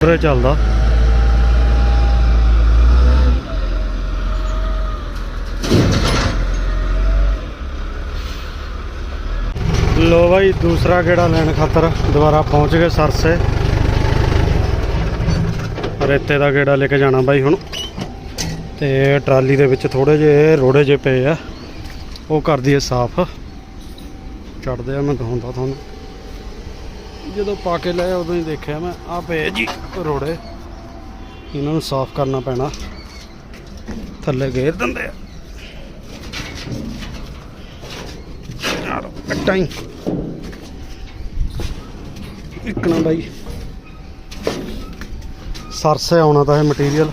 ਰੇ ਚੱਲਦਾ ਲੋ ਬਾਈ ਦੂਸਰਾ ਗੇੜਾ ਲੈਣ ਖਾਤਰ ਦੁਬਾਰਾ ਪਹੁੰਚ ਗਏ ਸਰਸੇ ਰੇਤੇ ਦਾ ਗੇੜਾ ਲੈ ਕੇ ਜਾਣਾ ਬਾਈ ਹੁਣ ਤੇ ਟਰਾਲੀ ਦੇ ਵਿੱਚ ਥੋੜੇ ਜਿਹੇ ਰੋੜੇ ਜਿਹੇ ਪਏ ਆ ਉਹ ਕਰਦੀ ਹੈ ਸਾਫ਼ ਚੜਦੇ ਆ ਮੈਂ ਦਿਖਾਉਂਦਾ ਤੁਹਾਨੂੰ ਜਦੋਂ ਪਾ ਕੇ ਲਿਆ ਉਦੋਂ ਹੀ ਦੇਖਿਆ ਮੈਂ। ਆ ਪਏ ਜੀ ਰੋੜੇ। ਇਹਨਾਂ ਨੂੰ ਸਾਫ਼ ਕਰਨਾ ਪੈਣਾ। ਥੱਲੇ ਗੇਰ ਦਿੰਦੇ ਆ। ਯਾਰ ਕੱਟਾਂ ਹੀ। ਇੱਕ ਨਾ ਬਾਈ। ਸਰਸੇ ਆਉਣਾ ਤਾਂ ਇਹ ਮਟੀਰੀਅਲ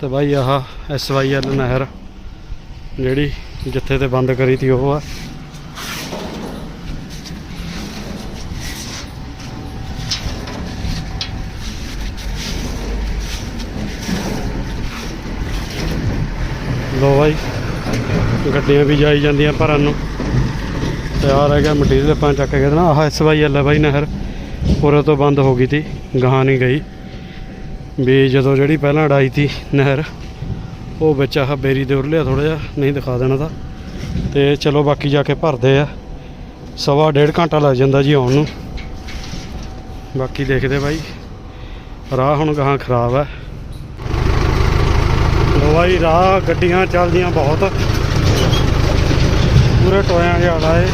ਤੇ ਬਾਈ ਆਹ ਐਸ ਵਾਈ ਐਲ ਨਹਿਰ, ਜਿਹੜੀ ਜਿੱਥੇ ਤੇ ਬੰਦ ਕਰੀ ਤੀ ਉਹ ਆ। ਲੋ ਬਾਈ, ਗੱਡੀਆਂ ਵੀ ਜਾਈ ਜਾਂਦੀਆਂ ਭਰਨ ਨੂੰ। ਤਿਆਰ ਹੈਗਾ ਮਟੀਰੀਅਲ ਆਪਾਂ ਚੱਕ ਕੇ ਦੇਣਾ। ਆਹ ਐਸ ਵਾਈ ਐਲ ਹੈ ਬਾਈ ਨਹਿਰ, ਉਰੇ ਤੋਂ ਬੰਦ ਹੋ ਗਈ ਤੀ, ਗਾਹਾਂ ਨਹੀਂ ਗਈ। ਵੀ ਜਦੋਂ ਜਿਹੜੀ ਪਹਿਲਾਂ ਅੜਾਈ ਤੀ ਨਹਿਰ, ਉਹ ਵਿੱਚ ਆਹ ਬੇਰੀ ਦੇ ਉਰਲਿਆ ਥੋੜਾ ਜਿਹਾ, ਨਹੀਂ ਦਿਖਾ ਦੇਣਾ ਤਾਂ। ਤੇ ਚਲੋ ਬਾਕੀ ਜਾ ਕੇ ਭਰਦੇ ਆ। ਸਵਾ ਡੇਢ ਘੰਟਾ ਲੱਗ ਜਾਂਦਾ ਜੀ ਆਉਣ ਨੂੰ। ਬਾਕੀ ਦੇਖਦੇ ਬਾਈ, ਰਾਹ ਹੁਣ ਗਾਹਾਂ ਖਰਾਬ ਹੈ ਲੋ ਰਾਹ ਗੱਡੀਆਂ ਚੱਲਦੀਆਂ ਬਹੁਤ। ਪੂਰੇ ਟੋਇਆਂ ਜਿਹਾ ਵਾਲਾ ਏ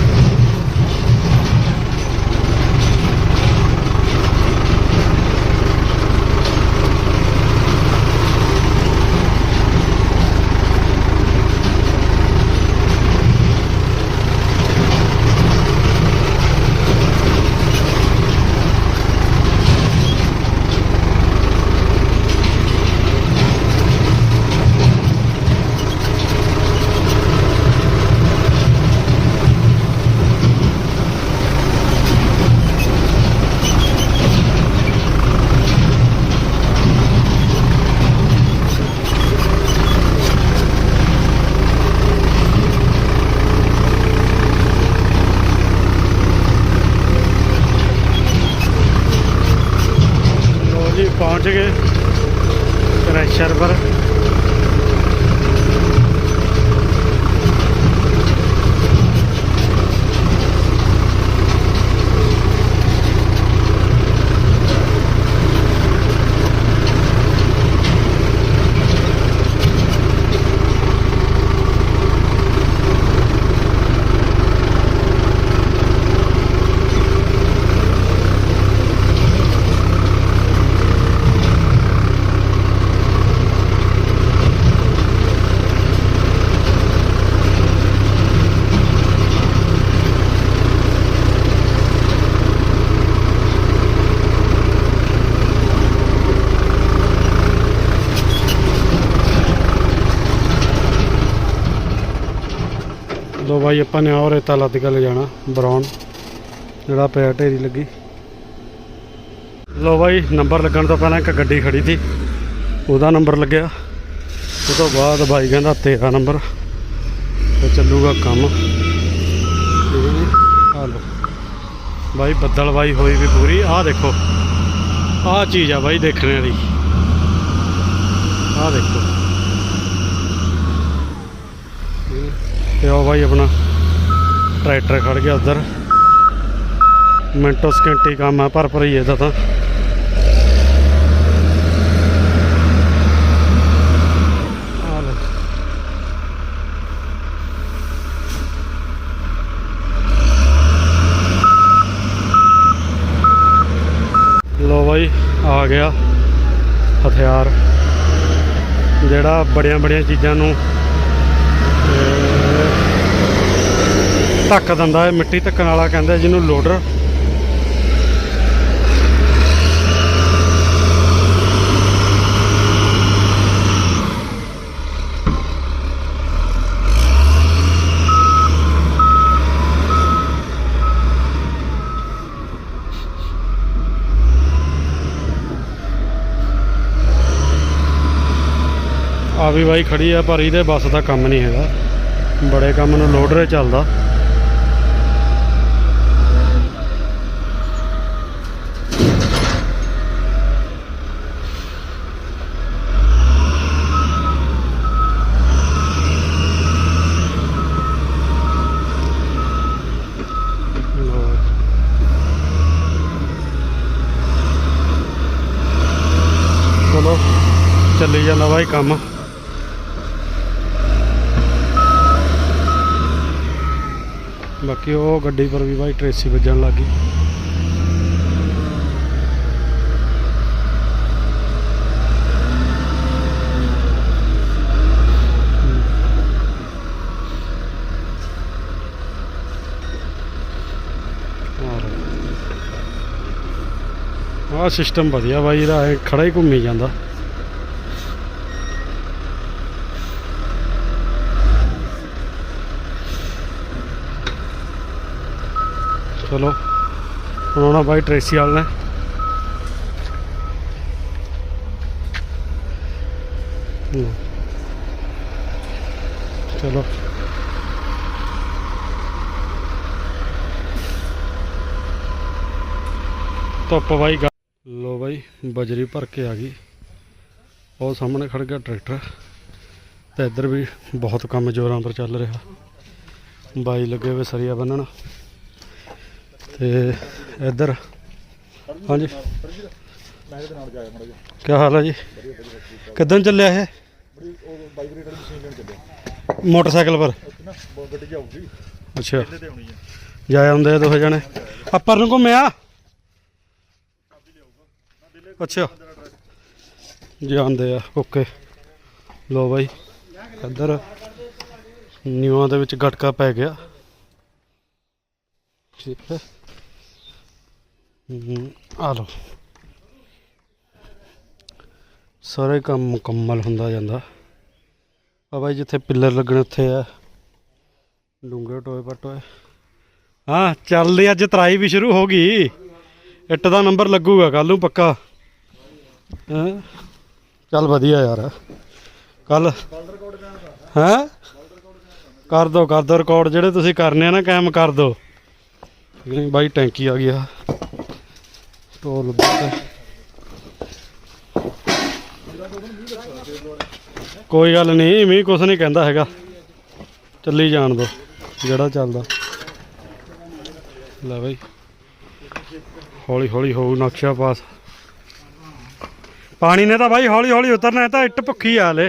ਲੋ ਜੀ ਪਹੁੰਚ ਗਏ ਕ੍ਰੈਸ਼ਰ ਪਰ ਲੋ ਬਾਈ, ਆਪਾਂ ਨੇ ਔਰ ਰੇਤਾ ਲੱਦ ਕੇ ਲੈ ਜਾਣਾ ਬਰਾਊਨ ਜਿਹੜਾ ਪਿਆ ਢੇਰੀ ਲੱਗੀ। ਲੋ ਬਾਈ, ਨੰਬਰ ਲੱਗਣ ਤੋਂ ਪਹਿਲਾਂ ਇੱਕ ਗੱਡੀ ਖੜੀ ਸੀ, ਉਹਦਾ ਨੰਬਰ ਲੱਗਿਆ। ਉਹ ਤੋਂ ਬਾਅਦ ਬਾਈ ਕਹਿੰਦਾ, ਤੇਰਾ ਨੰਬਰ। ਤੇ ਚੱਲੂਗਾ ਕੰਮ। ਠੀਕ ਆ ਲੋ ਬਾਈ, ਬੱਦਲ ਬਾਈ ਹੋਈ ਵੀ ਪੂਰੀ। ਆਹ ਦੇਖੋ। ਆਹ ਚੀਜ਼ ਆ ਬਾਈ ਦੇਖਣ ਵਾਲੀ। ਆਹ ਦੇਖੋ। ਤੇ ਉਹ ਬਾਈ ਆਪਣਾ ਟਰੈਕਟਰ ਖੜ ਗਿਆ ਉਧਰ। ਮਿੰਟੋ ਸਕਿੰਟੀ ਕੰਮ ਆ ਭਰ ਭਰੀ ਇਹਦਾ ਤਾਂ। ਲੋ। ਬਾਈ, ਆ ਗਿਆ ਹਥਿਆਰ। ਜਿਹੜਾ ਬੜੀਆਂ ਬੜੀਆਂ ਚੀਜ਼ਾਂ ਨੂੰ ਧੱਕ ਦਿੰਦਾ ਹੈ, ਮਿੱਟੀ ਧੱਕਣ ਵਾਲਾ ਕਹਿੰਦਾ ਜਿਹਨੂੰ ਲੋਡਰ ਆ ਵੀ ਬਾਈ ਖੜੀ ਆ, ਪਰ ਇਹਦੇ ਬੱਸ ਦਾ ਕੰਮ ਨਹੀਂ ਹੈਗਾ। ਬੜੇ ਕੰਮ ਨੂੰ ਲੋਡਰੇ ਚੱਲਦਾ। ਚੱਲੀ ਜਾਂਦਾ ਬਾਈ ਕੰਮ ਬਾਕੀ ਉਹ ਗੱਡੀ ਪਰ ਵੀ ਬਾਈ ਟ੍ਰੇਸੀ ਵੱਜਣ ਲੱਗ ਗਈ। ਆਹ ਸਿਸਟਮ ਵਧੀਆ ਬਾਈ, ਇਹਦਾ ਖੜਾ ਹੀ ਘੁੰਮੀ ਜਾਂਦਾ। ਚਲੋ। ਹੁਣ ਆਉਣਾ ਬਾਈ ਟ੍ਰੇਸੀ ਵਾਲ ਨੇ। ਚਲੋ। ਧੁੱਪ ਬਾਈ ਗਾ- ਲੋ ਬਾਈ, ਬਜਰੀ ਭਰ ਕੇ ਆ ਗਈ। ਉਹ ਸਾਹਮਣੇ ਖੜ ਗਿਆ ਟਰੈਕਟਰ। ਤੇ ਇੱਧਰ ਵੀ ਬਹੁਤ ਕੰਮ ਜ਼ੋਰਾਂ ਪਰ ਚੱਲ ਰਿਹਾ। ਬਾਈ ਲੱਗੇ ਹੋਏ ਸਰੀਆ ਬੰਨਣ। ਤੇ ਇੱਧਰ। ਹਾਂਜੀ। ਮੈਂ ਕੀ ਹਾਲ ਹੈ ਜੀ? ਕਿੱਦਣ ਚੱਲਿਆ ਇਹ? ਮੋਟਰਸਾਈਕਲ ਪਰ। ਅੱਛਾ। ਇਹਦੇ ਤੇ ਜਾ ਆਉਂਦੇ ਆ ਦੋਹੇ ਜਣੇ। ਅੱਪਰ ਨੂੰ ਘੁੰਮਿਆ ਅੱਛਾ। ਜਾਂਦੇ ਆ। ਓਕੇ। ਲੋ ਬਾਈ। ਇੱਧਰ ਨਿਊਆਂ ਦੇ ਵਿੱਚ ਗਟਕਾ ਪੈ ਗਿਆ। ਠੀਕ ਹੈ। ਆ ਲੋ ਸਾਰੇ ਕੰਮ ਮੁਕੰਮਲ ਹੁੰਦਾ ਜਾਂਦਾ। ਆ ਬਾਈ ਜਿੱਥੇ ਪਿੱਲਰ ਲੱਗਣੇ ਉੱਥੇ ਆ। ਡੂੰਘੇ ਟੋਏ ਪਟੋਏ ਹਾਂ ਚੱਲਦੀ ਅੱਜ ਤਰਾਈ ਵੀ ਸ਼ੁਰੂ ਹੋ ਗਈ। ਇੱਟ ਦਾ ਨੰਬਰ ਲੱਗੂਗਾ ਕੱਲ ਨੂੰ ਪੱਕਾ। ਹੈਂ? ਚੱਲ ਵਧੀਆ ਯਾਰ। ਕੱਲ ਹੈਂ? ਕਰ ਦੋ ਕਰ ਦੋ ਰਿਕਾਰਡ ਜਿਹੜੇ ਤੁਸੀਂ ਕਰਨੇ ਆ ਨਾ, ਕਾਇਮ ਕਰ ਦੋ। ਬਾਈ ਟੈਂਕੀ ਆ ਗਿਆ ਟੋਲ ਬੱਤ ਕੋਈ ਗੱਲ ਨਹੀਂ, ਮੀਂਹ ਕੁਛ ਨਹੀਂ ਕਹਿੰਦਾ ਹੈਗਾ। ਚੱਲੀ ਜਾਣ ਦੋ, ਜਿਹੜਾ ਚੱਲਦਾ। ਲੈ ਬਈ। ਹੌਲੀ ਹੌਲੀ ਹੋਊ ਨਕਸ਼ਾ ਪਾਸ। ਪਾਣੀ ਨੇ ਤਾਂ ਬਾਈ ਹੌਲੀ ਹੌਲੀ ਉਤਰਨਾ ਹੈ ਤਾਂ ਇੱਟ ਭੁੱਖੀ ਆ ਹਲੇ।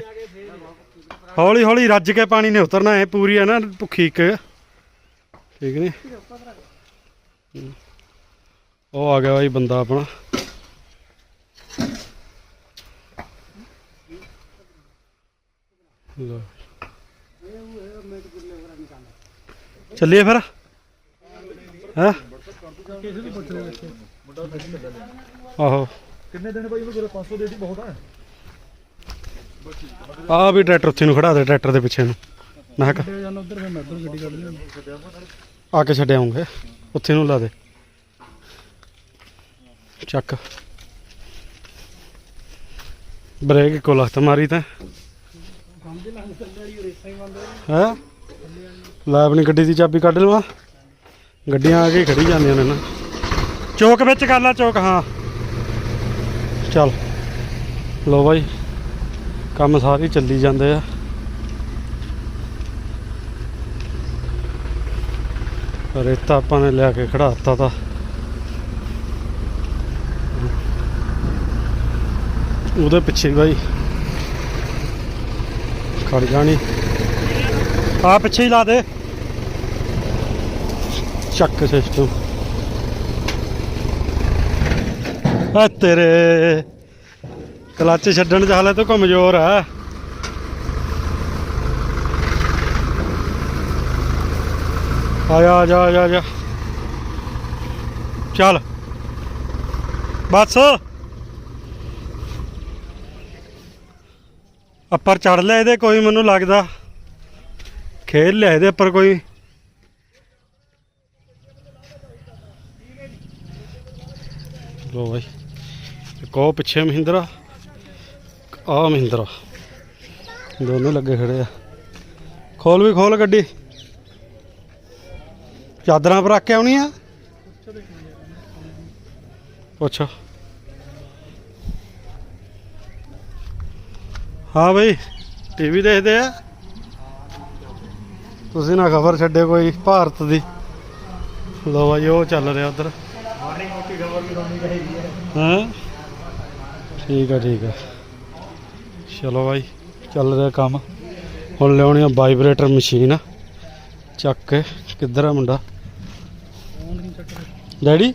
ਹੌਲੀ ਹੌਲੀ ਰੱਜ ਕੇ ਪਾਣੀ ਨੇ ਉਤਰਨਾ ਹੈ ਪੂਰੀ ਹੈ ਨਾ ਭੁੱਖੀ ਇੱਕ। ਠੀਕ ਨੇ? ਉਹ ਆ ਗਿਆ ਬਾਈ ਬੰਦਾ ਆਪਣਾ। ਚੱਲੀਏ ਫਿਰ? ਹੈ? ਆਹੋ। ਕਿੰਨੇ ਦਿਨ ਬਾਈ ਉਹਨੂੰ 500 ਦੇ ਦੀ ਬਹੁਤ ਆ। ਆ ਵੀ ਟਰੈਕਟਰ ਉੱਥੇ ਨੂੰ ਖੜਾ ਦੇ ਟਰੈਕਟਰ ਦੇ ਪਿੱਛੇ ਨੂੰ। ਮੈਂ ਕਿਹਾ ਜਾਨ ਉਧਰ ਫਿਰ ਮੈਂ ਉਧਰ ਗੱਡੀ ਕੱਢ ਲਿਆ ਆ ਕੇ ਛੱਡ ਆਉਂਗੇ। ਉੱਥੇ ਨੂੰ ਲਾ ਦੇ। ਚੱਕ। ਬ੍ਰੇਕ ਕੋ ਲਖਤ ਮਾਰੀ ਤਾਂ। ਹੈ? ਲੈ ਆਪਣੀ ਗੱਡੀ ਦੀ ਚਾਬੀ ਕੱਢ ਲਵਾ। ਗੱਡੀਆਂ ਆ ਕੇ ਖੜੀ ਜਾਂਦੀਆਂ ਨੇ ਨਾ। ਚੌਕ ਵਿੱਚ ਕਰ ਲਾ ਚੌਕ, ਹਾਂ। ਚੱਲ। ਲੋ ਬਾਈ, ਕੰਮ ਸਾਰੇ ਚੱਲੀ ਜਾਂਦੇ ਆ। ਰੇਤਾ ਆਪਾਂ ਨੇ ਲਿਆ ਕੇ ਖੜਾਤਾ ਤਾਂ। ਉਹਦੇ ਪਿੱਛੇ ਬਾਈ। ਖੜ ਜਾਣੀ ਆ ਪਿੱਛੇ ਹੀ ਲਾ ਦੇ। ਚੱਕ ਸਿਸਟਮ ਆ ਤੇਰੇ ਕਲੱਚ ਛੱਡਣ ਚ ਹਾਲੇ ਤੂੰ ਕਮਜ਼ੋਰ ਆ। ਆ ਜਾ ਜਾ, ਆ ਜਾ। ਚੱਲ। ਬਸ। ਅੱਪਰ ਚੜ ਲਿਆ ਇਹਦੇ, ਕੋਈ ਮੈਨੂੰ ਲੱਗਦਾ। ਖੇਲ ਲਿਆ ਇਹਦੇ ਉੱਪਰ ਕੋਈ। ਲੋ ਬਾਈ, ਇੱਕ ਉਹ ਪਿੱਛੇ ਮਹਿੰਦਰਾ ਆ ਮਹਿੰਦਰਾ ਦੋਨੋਂ ਲੱਗੇ ਖੜੇ ਆ। ਖੋਲ ਵੀ, ਖੋਲ ਗੱਡੀ। ਚਾਦਰਾਂ ਪਰ ਰੱਖ ਕੇ ਆਉਣੀ ਆ? ਅੱਛਾ ਹਾਂ ਬਈ ਟੀਵੀ ਦੇਖਦੇ ਆ। ਤੁਸੀਂ ਨਾ ਖਬਰ ਛੱਡੇ ਕੋਈ ਭਾਰਤ ਦੀ। ਲੋ ਬਾਈ, ਉਹ ਚੱਲ ਰਿਹਾ ਉਧਰ। ਮਾੜੀ ਮੋਟੀ ਖਬਰ ਵੀ ਲਾਉਣੀ ਚਾਹੀਦੀ ਹੈ? ਹਾਂ ਠੀਕ ਆ ਠੀਕ ਆ। ਚਲੋ ਬਾਈ, ਚੱਲ ਰਿਹਾ ਕੰਮ। ਹੁਣ ਲਿਆਉਣੀ ਆ ਵਾਈਬ੍ਰੇਟਰ ਮਸ਼ੀਨ ਚੱਕ ਕੇ, ਕਿੱਧਰ ਆ ਮੁੰਡਾ? ਡੈਡੀ?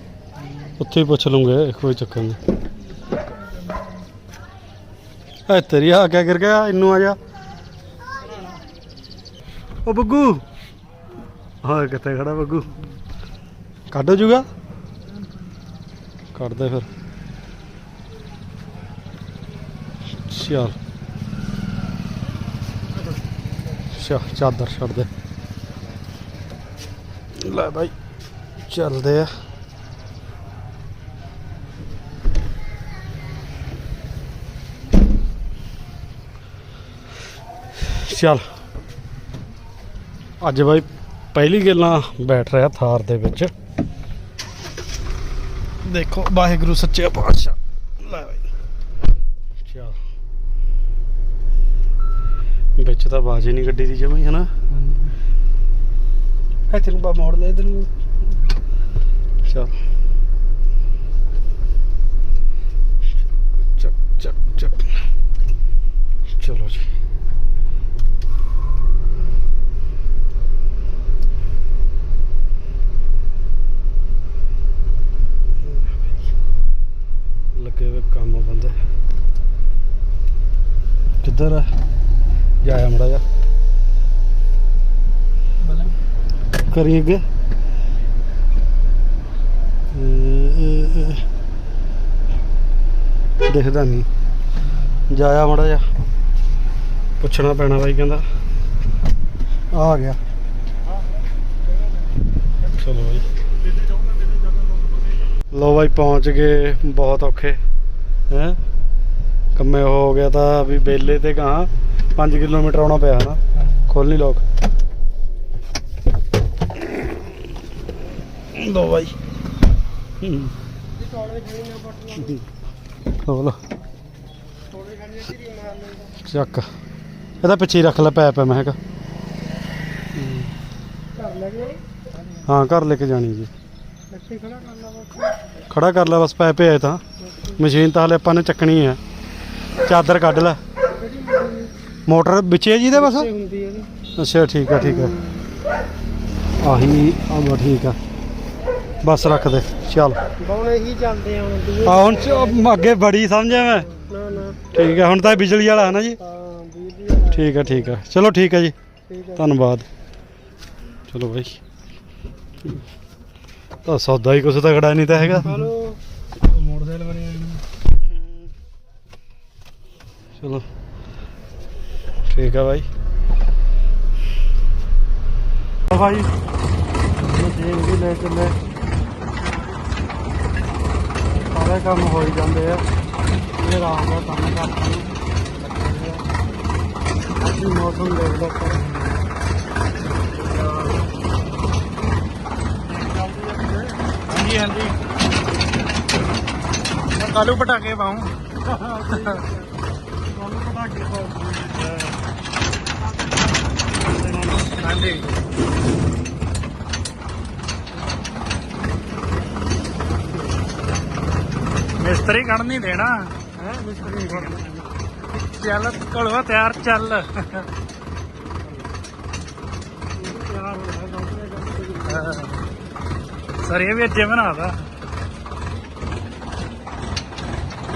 ਉੱਥੇ ਹੀ ਪੁੱਛ ਲੂੰਗੇ ਕੋਈ ਚੱਕਰ ਨਹੀਂ ਐ ਤੇਰੀ ਆ ਕਿਆ ਕਰ ਗਿਆ? ਇਹਨੂੰ ਆ ਜਾ। ਉਹ ਬੱਗੂ। ਹਾਂ ਕਿੱਥੇ ਖੜਾ ਬੱਗੂ? ਕੱਢ ਜੂਗਾ? ਕੱਢ ਦੇ ਫਿਰ। ਚੱਲ। ਚਾ ਚਾਦਰ ਛੱਡ ਦੇ। ਲੈ ਬਾਈ, ਚੱਲਦੇ ਆ। ਚੱਲ। ਅੱਜ ਬਾਈ ਪਹਿਲੀ ਗੱਲਾਂ ਬੈਠ ਰਿਹਾ ਥਾਰ ਦੇ ਵਿੱਚ। ਦੇਖੋ ਵਾਹਿਗੁਰੂ ਸੱਚੇ ਪਾਤਸ਼ਾਹ। ਲੈ ਬਾਈ। ਚੱਲ। ਵਿੱਚ ਤਾਂ ਬਾਜ ਨਹੀਂ ਗੱਡੀ ਦੀ ਜਮਾਈ ਹਨਾ? ਇੱਥੇ ਨੂੰ ਬਾ ਮੋੜ ਲੈ ਇਧਰ ਨੂੰ। ਚੱਲ। ਚੱਕ ਚੱਕ ਚੱਕ। ਚਲੋ ਜੀ ਲੱਗੇ ਵੇ ਕੰਮ ਬੰਦੇ ਕਿੱਧਰ ਆ ਜਾਇਆ ਮੜਾ ਜਾ ਕਰੀ ਅੱਗੇ ਇਹ- ਦਿਖਦਾ ਨਹੀਂ। ਜਾਇਆ ਮੜਾ ਜਾ ਪੁੱਛਣਾ ਪੈਣਾ ਬਾਈ ਕਹਿੰਦਾ। ਆ ਗਿਆ। ਚਲੋ ਬਾਈ। ਲੋ ਬਾਈ ਪਹੁੰਚ ਗਏ ਬਹੁਤ ਔਖੇ। ਹੈ? ਕੰਮੇ ਹੋ ਗਿਆ ਤਾਂ ਵੀ ਬੇਲੇ ਤੇ ਗਾਂ 5 ਕਿਲੋਮੀਟਰ ਆਉਣਾ ਪਿਆ ਹਨਾ। ਨਹੀਂ ਲੋਕ। ਲੋ ਬਾਈ। ਹੂੰ। ਖੋਲ ਚੱਕ। ਇਹਦਾ ਪਿੱਛੇ ਹੀ ਰੱਖ ਲੈ ਪੈਪ ਹੈ ਮੈਂ ਕਿਹਾ। ਲੈ ਹਾਂ ਘਰ ਲੈ ਕੇ ਜਾਣੀ ਜੀ। ਖੜਾ ਕਰ ਲੈ ਬਸ ਪੈਪੇ ਆਏ ਤਾਂ। ਮਸ਼ੀਨ ਤਾਂ ਹਲੇ ਆਪਾਂ ਨੇ ਚੱਕਣੀ ਹੈ ਚਾਦਰ ਕੱਢ ਲੈ। ਮੋਟਰ ਵਿੱਚੇ ਜੀ ਦੇ ਬਸ? ਹੈ ਅੱਛਾ ਠੀਕ ਆ ਠੀਕ ਆ। ਆਹੀ ਆ ਠੀਕ ਆ। ਬਸ ਰੱਖ ਦੇ ਚੱਲ। ਬੌਣ ਇਹੀ ਚੱਲਦੇ ਆ ਹੁਣ ਦੂਏ ਆ ਹੁਣ ਚ- ਅੱਗੇ ਬੜੀ ਸਮਝਿਆ ਮੈਂ। ਨਾ ਨਾ। ਠੀਕ ਆ ਹੁਣ ਤਾਂ ਇਹ ਬਿਜਲੀ ਵਾਲਾ ਹੈ ਨਾ ਜੀ? ਹਾਂ ਬਿਜਲੀ ਠੀਕ ਆ ਠੀਕ ਆ। ਚਲੋ ਠੀਕ ਆ ਜੀ। ਠੀਕ ਹੈ ਧੰਨਵਾਦ। ਚਲੋ ਬਾਈ। ਤਾਂ ਸੌਦਾ ਹੀ ਕੁਛ ਤਗੜਾ ਨਹੀਂ ਤਾਂ ਹੈਗਾ। ਹਲੋ ਮੋਟਰਸਾਈਕਲ ਬਣਿਆ ਚਲੋ। ਠੀਕ ਆ ਬਾਈ। ਭਾਈ ਮਸ਼ੀਨ ਵੀ ਲੈ ਚੱਲੇ। ਸਾਰੇ ਕੰਮ ਹੋ ਹੀ ਜਾਂਦੇ ਆ। ਇਹ ਰਾਤ ਦਾ ਕੰਮ ਕਰਦਾ ਅੱਜ ਵੀ ਮੌਸਮ ਦੇਖ ਲਓ। ਹਾਂਜੀ ਹਾਂਜੀ। ਕਾਲੂ ਪਟਾਕੇ ਪਾਉਂ। ਹਾਂਜੀ। ਮਿਸਤਰੀ ਕੱਢ ਨਹੀਂ ਦੇਣਾ। ਹੈ ਮਿਸਤਰੀ ਚੱਲ ਕੋਲਵਾ ਤਿਆਰ ਚੱਲ। ਸਰ ਇਹ ਵੀ ਅੱਜੇ ਬਣਾਦਾ